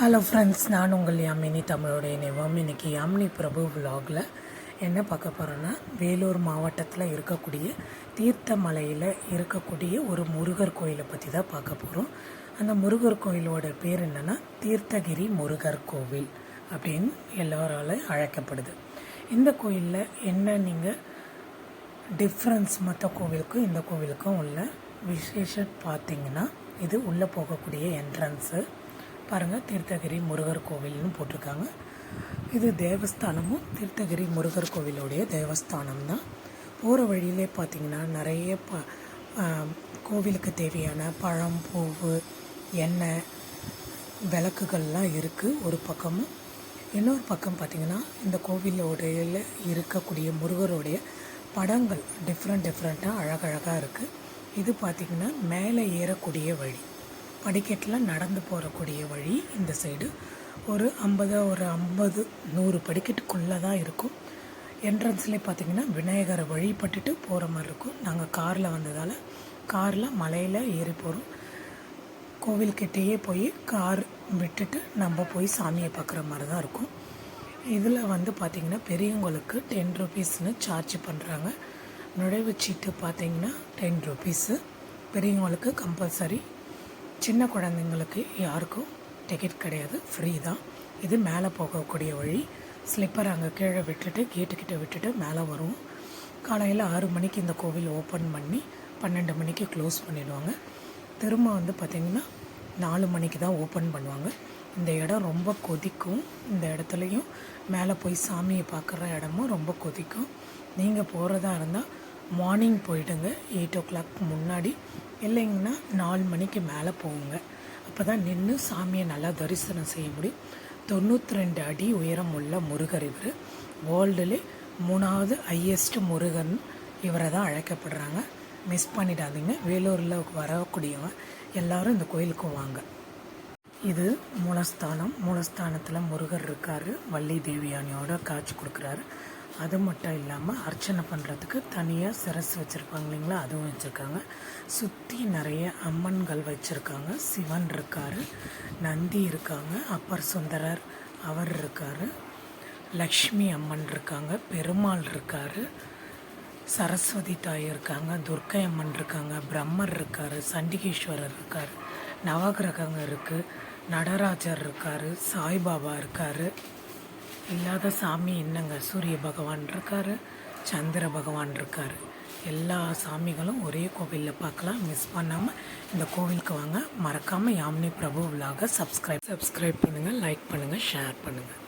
Hello friends நான் உங்கள் யாமினி தமிழோட இணைவோம். இன்னைக்கு யாமினி பிரபு விலாகில் என்ன பார்க்க போகிறோன்னா வேலூர் மாவட்டத்தில் இருக்கக்கூடிய தீர்த்தமலையில் இருக்கக்கூடிய ஒரு முருகர் கோயிலை பற்றி தான் பார்க்க போகிறோம் அந்த முருகர் கோயிலோட பேர் என்னென்னா தீர்த்தகிரி முருகர் கோவில் அப்படின்னு எல்லோரால அழைக்கப்படுது. இந்த கோயிலில் என்ன நீங்கள் டிஃப்ரென்ஸ் மற்ற கோவிலுக்கும் இந்த கோவிலுக்கும் உள்ள விசேஷம் பார்த்தீங்கன்னா இது உள்ளே போகக்கூடிய என்ட்ரன்ஸு பாருங்கள் தீர்த்தகிரி முருகர் கோவில்னு போட்டிருக்காங்க. இது தேவஸ்தானமும் தீர்த்தகிரி முருகர் கோவிலுடைய தேவஸ்தானம் தான் போகிற வழியிலே பார்த்தீங்கன்னா நிறைய ப கோவிலுக்கு தேவையான பழம் பூவு எண்ணெய் விளக்குகள்லாம் இருக்குது ஒரு பக்கமும். இன்னொரு பக்கம் பார்த்திங்கன்னா இந்த கோவிலோடைய இருக்கக்கூடிய முருகருடைய படங்கள் டிஃப்ரெண்ட் டிஃப்ரெண்ட்டாக அழகழகாக இருக்குது இது பார்த்திங்கன்னா மேலே ஏறக்கூடிய வழி. படிக்கட்டில் நடந்து போகக்கூடிய வழி இந்த சைடு. ஒரு ஐம்பது ஒரு ஐம்பது நூறு படிக்கட்டுக்குள்ளே தான் இருக்கும். என்ட்ரன்ஸ்லேயே பார்த்தீங்கன்னா விநாயகரை வழிபட்டுட்டு போகிற மாதிரி இருக்கும். நாங்கள் காரில் வந்ததால் காரில் மலையில் ஏறி போகிறோம் கோவில்கிட்டேயே போய் கார் விட்டுட்டு நம்ம போய் சாமியை பார்க்குற மாதிரி தான் இருக்கும். இதில் வந்து பார்த்திங்கன்னா பெரியவங்களுக்கு டென் ருபீஸ்னு சார்ஜ் பண்ணுறாங்க நுழைவுச்சீட்டு பார்த்திங்கன்னா டென் ருபீஸு பெரியவங்களுக்கு கம்பல்சரி சின்ன குழந்தைங்களுக்கு யாருக்கும் டிக்கெட் கிடையாது. ஃப்ரீ தான். இது மேலே போகக்கூடிய வழி. ஸ்லிப்பர் அங்கே கீழே விட்டுட்டு கேட்டுக்கிட்ட விட்டுட்டு மேலே வருவோம். காலையில் ஆறு மணிக்கு இந்த கோவில் ஓப்பன் பண்ணி பன்னெண்டு மணிக்கு க்ளோஸ் பண்ணிடுவாங்க. திரும்ப வந்து பார்த்திங்கன்னா நாலு மணிக்கு தான் ஓப்பன் பண்ணுவாங்க. இந்த இடம் ரொம்ப கொதிக்கும். இந்த இடத்துலையும் மேலே போய் சாமியை பார்க்குற இடமும் ரொம்ப கொதிக்கும். நீங்கள் போகிறதா இருந்தால் மார்னிங் போயிடுங்க. எயிட் ஓ கிளாக் முன்னாடி. இல்லைங்கன்னா நாலு மணிக்கு மேலே போகுங்க அப்போ தான் நின்று சாமியை நல்லா தரிசனம் செய்ய முடியும். தொண்ணூற்றி ரெண்டு அடி உயரம் உள்ள முருகர் இவர். வேர்ல்டுலே மூணாவது ஹையஸ்ட் முருகன் இவரை தான் அழைக்கப்படுறாங்க. மிஸ் பண்ணிடாதீங்க. வேலூரில் வரக்கூடியவங்க எல்லாரும் இந்த கோயிலுக்கு வாங்க. இது மூலஸ்தானம். மூலஸ்தானத்தில் முருகர் இருக்கார். வள்ளி தேவியானியோட காட்சி கொடுக்குறாரு. அது மட்டும் இல்லாமல் அர்ச்சனை பண்ணுறதுக்கு தனியாக சிரஸ் வச்சுருப்பாங்க இல்லைங்களா? அதுவும் வச்சுருக்காங்க. சுற்றி நிறைய அம்மன்கள் வச்சுருக்காங்க. சிவன் இருக்கார் நந்தி இருக்காங்க அப்பர் சுந்தரர் அவர் இருக்கார் லக்ஷ்மி அம்மன் இருக்காங்க பெருமாள் இருக்கார் சரஸ்வதி தாய் இருக்காங்க துர்க்கை அம்மன் இருக்காங்க பிரம்மர் இருக்கார் சண்டிகேஸ்வரர் இருக்கார் நவகிரகங்க இருக்குது நடராஜர் இருக்கார் சாய்பாபா இருக்கார். இல்லாத சாமி என்னங்க? சூரிய பகவான் இருக்கார் சந்திர பகவான் இருக்கார். எல்லா சாமிகளும் ஒரே கோவிலில் பார்க்கலாம். மிஸ் பண்ணாமல் இந்த கோவிலுக்கு வாங்க. மறக்காமல் யாமினி பிரபு விழாக சப்ஸ்கிரைப் சப்ஸ்கிரைப் பண்ணுங்கள் லைக் பண்ணுங்கள் ஷேர் பண்ணுங்கள்